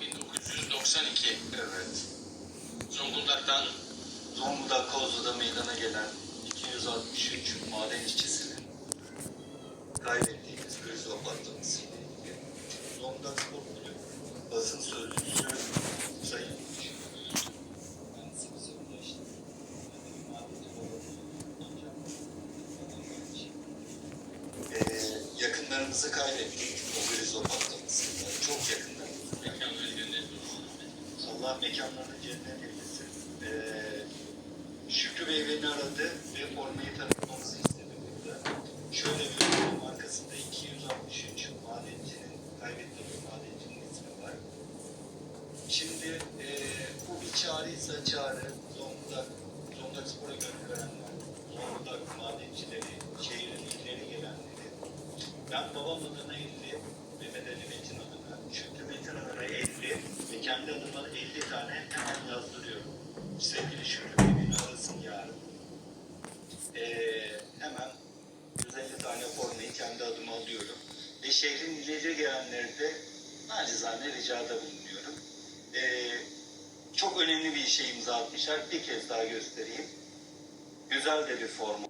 1992 Evet. Zonguldak'tan Zonguldak Kozlu'da meydana gelen 263 maden işçisinin kaybettiğimiz patlamasıyla ilgili Zonguldak Spor Kulübü basın sözcüsü Sayın Kendisi bize ulaştı. Ben de bir madenci babamın Ee, yakınlarımızı kaybettik o krizo patlamasıyla. Çok yakınlarımızı mekanları gönderdi. Allah mekanlarını cennet eylesin. Ee, Şükrü Bey beni aradı ve formayı tanıtmamızı istedi burada. Şöyle bir durum arkasında 263 madencinin, kaybettiğimiz madencinin ismi var. Şimdi e, bu bir çağrıysa çağrı, Zonguldak, Zonguldak Spor'a gönül verenler, Zonguldak madencileri, şehrin ileri gelenleri, ben babam adına 50, Mehmet Ali Metin adına, Şükrü Metin adına 50 ve kendi adıma 50 tane hemen yazdırıyorum. Sevgili Şükrü beni arasın yarın. Ee, hemen 150 tane formayı kendi adıma alıyorum. Ve şehrin ileri gelenleri de nacizane ricada bulunuyorum. Ee, çok önemli bir işe imza atmışlar. Bir kez daha göstereyim. Güzel de bir forma.